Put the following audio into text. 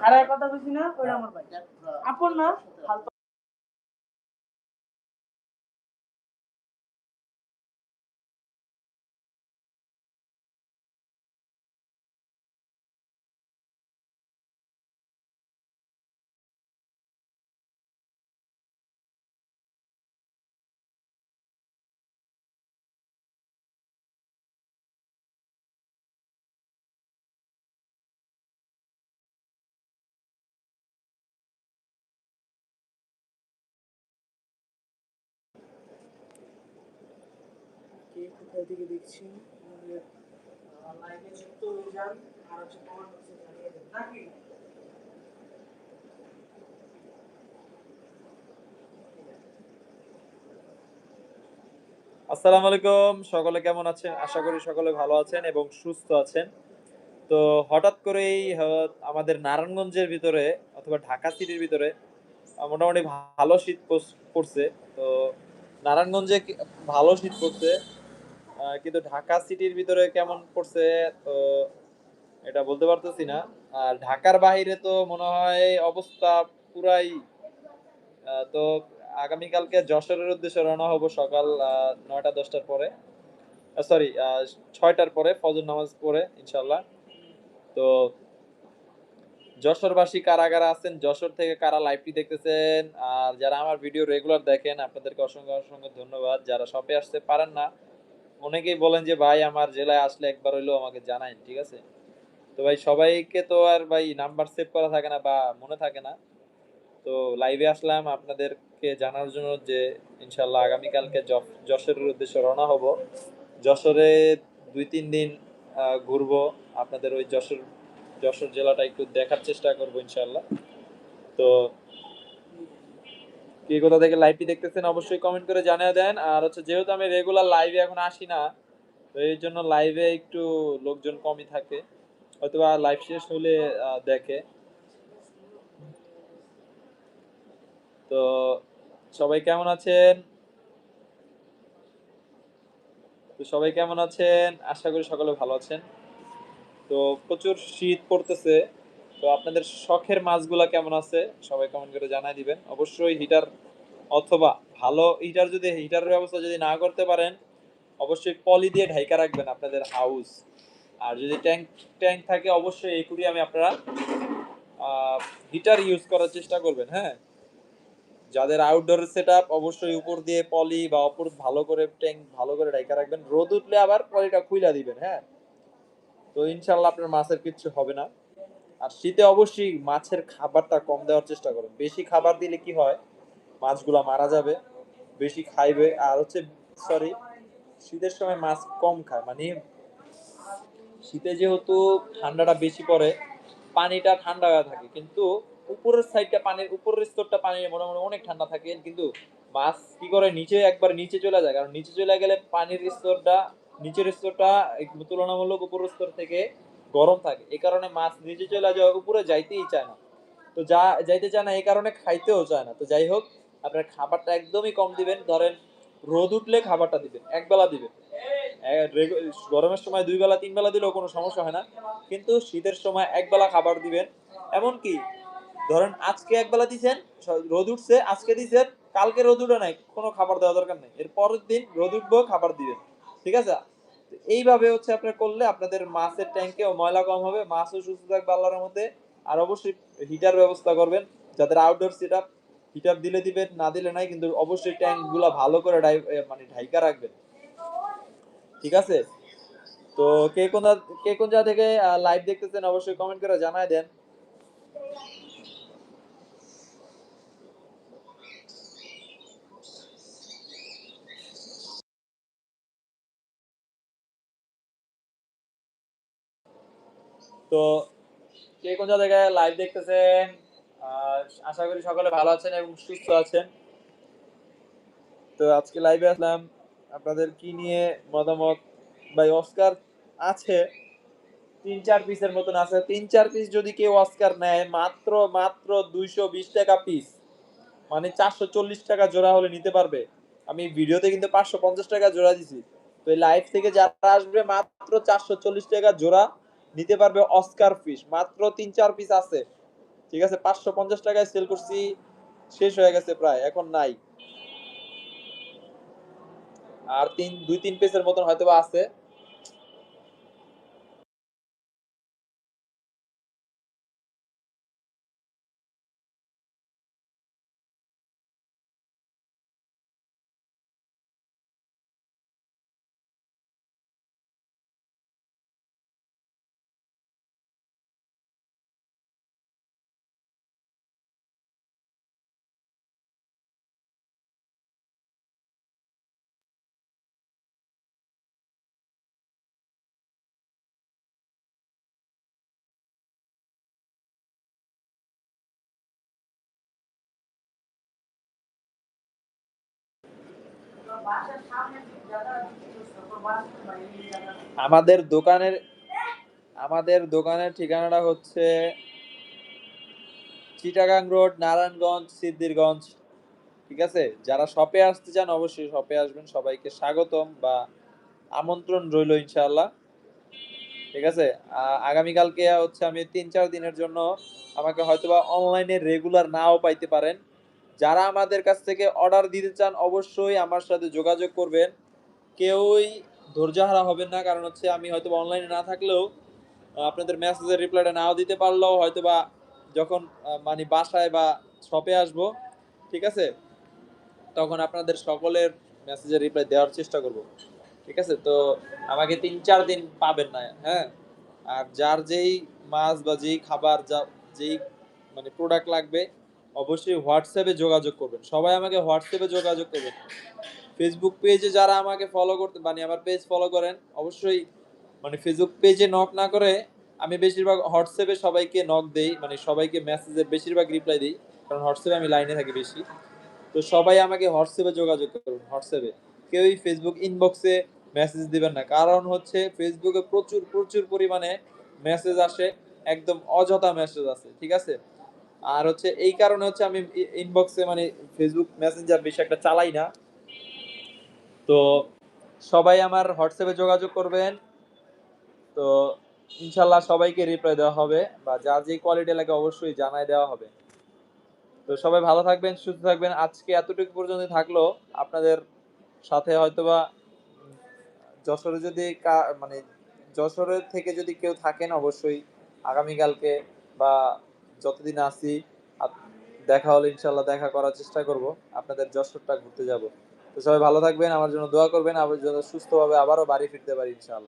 খারাপ কথা বলছি না? ওইটা আমার ভাই। আপন না? ফালতু কে কোথায় থেকে দেখছি। আমাদের লাইভে যুক্ত হয়ে যান আর হচ্ছে কমেন্ট বক্সে জানিয়ে দেন। নাকি? আসসালামু আলাইকুম সকলে কেমন আছেন? আশা করি সকলে ভালো আছেন এবং সুস্থ আছেন। তো হঠাৎ করেই আমাদের নারায়ণগঞ্জের ভিতরে অথবা ঢাকা সিটির ভিতরে মোটামুটি ভালো শীত পড়ছে। তো নারায়ণগঞ্জে ভালো শীত পড়ছে। কিন্তু ঢাকা সিটির ভিতরে কেমন পড়ছে, তো এটা বলতে পারতেছি না। আর ঢাকার বাইরে তো মনে হয় অবস্থা পুরাই তো আগামীকালকে যশোরের উদ্দেশ্যে রওনা হব সকাল নয়টা, দশটার পরে। সরি ছয়টার পরে, ফজর নামাজ পড়ে ইনশাল্লাহ তো যশোরবাসী কারা কারা আছেন, যশোর থেকে কারা লাইভটি দেখতেছেন, আর যারা আমার ভিডিও রেগুলার দেখেন, আপনাদেরকে অসংখ্য অসংখ্য ধন্যবাদ। যারা শপে আসতে পারেন না অনেকেই বলেন যে, ভাই, আমার জেলায় আসলে একবার হইলেও আমাকে জানাইন, ঠিক আছে? তো ভাই, সবাইকে তো আর ভাই নাম্বার সেভ করা থাকে না বা মনে থাকে না। তো লাইভে আসলাম, আপনাদেরকে জানার জন্য যে ইনশাল্লাহ আগামীকালকে যশ- যশোরের উদ্দেশ্যে রওনা হব। যশোরে দুই, তিন দিন ঘুরবো। আপনাদের ওই যশোর যশোর জেলাটা একটু দেখার চেষ্টা করব ইনশাল্লাহ তো কে কোথা থেকে লাইভটি দেখতেছেন অবশ্যই কমেন্ট করে জানিয়ে দেন। আর হচ্ছে যেহেতু আমি রেগুলার লাইভে এখন আসি না, তো এই জন্য লাইভে একটু লোকজন কমই থাকে। হয়তোবা লাইভ শেষ হলে দেখে। তো সবাই কেমন আছেন? তো সবাই কেমন আছেন? আশা করি সকলে ভালো আছেন। তো প্রচুর শীত পড়তেছে। তো আপনাদের শখের মাছগুলা কেমন আছে? সবাই কমেন্ট করে জানাই দিবেন। অবশ্যই হিটার অথবা ভালো হিটার যদি হিটারের ব্যবস্থা যদি না করতে পারেন, অবশ্যই পলি দিয়ে ঢাইকা রাখবেন আপনাদের হাউস আর যদি ট্যাঙ্ক ট্যাঙ্ক থাকে, অবশ্যই এই আমি আপনারা হিটার ইউজ করার চেষ্টা করবেন হ্যাঁ? যাদের আউটডোর সেট অবশ্যই উপর দিয়ে পলি বা অপর ভালো করে ট্যাঙ্ক ভালো করে ঢাইকা রাখবেন। রোদ উঠলে আবার পলিটা খুইলা দিবেন হ্যাঁ? তো ইনশাল্লাহ আপনার মাছের কিচ্ছু হবে না। আর শীতে অবশ্যই মাছের খাবারটা কম দেওয়ার চেষ্টা করুন। বেশি খাবার দিলে কি হয়? মাছগুলা মারা যাবে, বেশি খাইবে। আর হচ্ছে সরি শীতের সময় মাছ কম খায়। মানে শীতে যেহেতু ঠান্ডাটা বেশি পড়ে, পানিটা ঠান্ডা হয়ে থাকে। কিন্তু উপরের সাইডটা পানির, উপরের স্তরটা পানির মোটামুটি অনেক ঠান্ডা থাকে। কিন্তু মাছ কি করে? নিচে একবার নিচে চলে যায়। কারণ নিচে চলে গেলে পানির স্তরটা, নিচের স্তরটা তুলনামূলক উপরের স্তর থেকে গরম থাকে। এই কারণে মাছ নিচে চলে যায় উপরে যাইতেই চায় না। তো যা, যাইতে চায় না এই কারণে খাইতেও চায় না। তো যাই হোক, আপনার খাবারটা একদমই কম দিবেন। ধরেন, রোদ উঠলে খাবারটা দিবেন একবেলা দিবেন। গরমের সময় দুই বেলা, তিন বেলা দিলেও কোনো সমস্যা হয় না। কিন্তু শীতের সময় এক বেলা খাবার দিবেন। এমনকি, ধরেন, আজকে এক বেলা দিছেন রোদ উঠছে, আজকে দিছেন, কালকে রোদ উঠে নাই, কোনো খাবার দেওয়া দরকার নেই। এর পরের দিন রোদ উঠবো, খাবার দিবেন। ঠিক আছে? এইভাবে হচ্ছে আপনার করলে আপনাদের মাছের ট্যাঙ্কেও ময়লা কম হবে, মাছও সুস্থ থাকবে আল্লাহর মধ্যে আর অবশ্যই হিটার ব্যবস্থা করবেন, যাদের আউটডোর সেট আপ হিটার দিলে দিবেন, না দিলে নাই, কিন্তু অবশ্যই ট্যাঙ্কগুলা ভালো করে মানে ঢাইকা রাখবেন। ঠিক আছে? তো কে কোন কে কোন জায়গা থেকে লাইভ দেখতেছেন, অবশ্যই কমেন্ট করে জানায় দেন। তো কে কোন জায়গায় লাইভ দেখতেছেন? আশা করি সকলে ভালো আছেন এবং সুস্থ আছেন। তো আজকে লাইভে আসলাম। আপনাদের কি নিয়ে মতামত? ভাই অস্কার আছে। তিন চার পিসের মতন আছে। তিন চার পিস যদি কেউ অস্কার নেয়, মাত্র মাত্র দুইশো বিশ টাকা পিস মানে চারশো চল্লিশ টাকা জোড়া হলে নিতে পারবে। আমি ভিডিওতে কিন্তু পাঁচশো পঞ্চাশ টাকা জোড়া দিছি। তো এই লাইভ থেকে যারা আসবে, মাত্র চারশো চল্লিশ টাকা জোড়া। নিতে পারবে অস্কার পিস মাত্র তিন, চার পিস আছে। ঠিক আছে, পাঁচশো পঞ্চাশ টাকায় সেল করছি। শেষ হয়ে গেছে প্রায়, এখন নাই। আর তিন, দুই, তিন পিসের মতন হয়তো আছে। আমাদের দোকানের আমাদের দোকানের ঠিকানাটা হচ্ছে চিটাগাং রোড, নারায়ণগঞ্জ, সিদ্ধিরগঞ্জ। ঠিক আছে? যারা শপে আসতে চান অবশ্যই শপে আসবেন। সবাইকে স্বাগতম বা আমন্ত্রণ রইল ইনশাআল্লাহ। ঠিক আছে? আগামীকালকে হচ্ছে আমি তিন চার দিনের জন্য আমাকে হয়তোবা অনলাইনে রেগুলার নাও পাইতে পারেন। যারা আমাদের কাছ থেকে অর্ডার দিতে চান, অবশ্যই আমার সাথে যোগাযোগ করবেন। কেউই ধৈর্যহারা হবেন না, কারণ হচ্ছে আমি হয়তো অনলাইনে না থাকলেও আপনাদের মেসেজের রিপ্লাইটা নাও দিতে পারলেও হয়তো বা যখন মানে বাসায় বা শপে আসব, ঠিক আছে? তখন আপনাদের সকলের মেসেজের রিপ্লাই দেওয়ার চেষ্টা করব। ঠিক আছে? তো আমাকে তিন চার দিন পাবেন না হ্যাঁ? আর যার যেই মাছ বা যেই খাবার, যা, যেই মানে প্রোডাক্ট লাগবে অবশ্যই হোয়াটসঅ্যাপে যোগাযোগ করবেন। সবাই আমাকে হোয়াটসঅ্যাপে যোগাযোগ করবেন। ফেসবুক পেজে যারা আমাকে ফলো করতে মানে আমার পেজ ফলো করেন, অবশ্যই মানে ফেসবুক পেজে নক না করে আমি বেশিরভাগ হোয়াটসঅ্যাপে সবাইকে নক দেই মানে সবাইকে মেসেজে বেশিরভাগ রিপ্লাই দিই, কারণ হোয়াটসঅ্যাপে আমি লাইনে থাকি বেশি। তো সবাই আমাকে হোয়াটসঅ্যাপে যোগাযোগ করুন, হোয়াটসঅ্যাপে। কেউই ফেসবুক ইনবক্সে মেসেজ দিবেন না। কারণ হচ্ছে ফেসবুকে প্রচুর প্রচুর পরিমাণে মেসেজ আসে, একদম অযথা মেসেজ আছে ঠিক আছে? আর হচ্ছে এই কারণে হচ্ছে আমি ইনবক্সে মানে ফেসবুক মেসেঞ্জার বেশি একটা চালাই না। তো সবাই আমার হোয়াটসঅ্যাপে যোগাযোগ করবেন। তো ইনশাল্লাহ সবাইকে রিপ্লাই দেওয়া হবে বা যার যে কোয়ালিটি লাগে অবশ্যই জানাই দেওয়া হবে। তো সবাই ভালো থাকবেন, সুস্থ থাকবেন। আজকে এতটুকু পর্যন্ত থাকল। আপনাদের সাথে হয়তোবা যশোরে যদি মানে যশোরের থেকে যদি কেউ থাকেন অবশ্যই আগামীকালকে বা যতদিন আসি দেখা হলে ইনশাল্লাহ দেখা করার চেষ্টা করব। আপনাদের যশোরটা ঘুরতে যাব। তো সবাই ভালো থাকবেন, আমার জন্য দোয়া করবেন, আবার সুস্থভাবে আবারও বাড়ি ফিরতে পারি ইনশাল্লাহ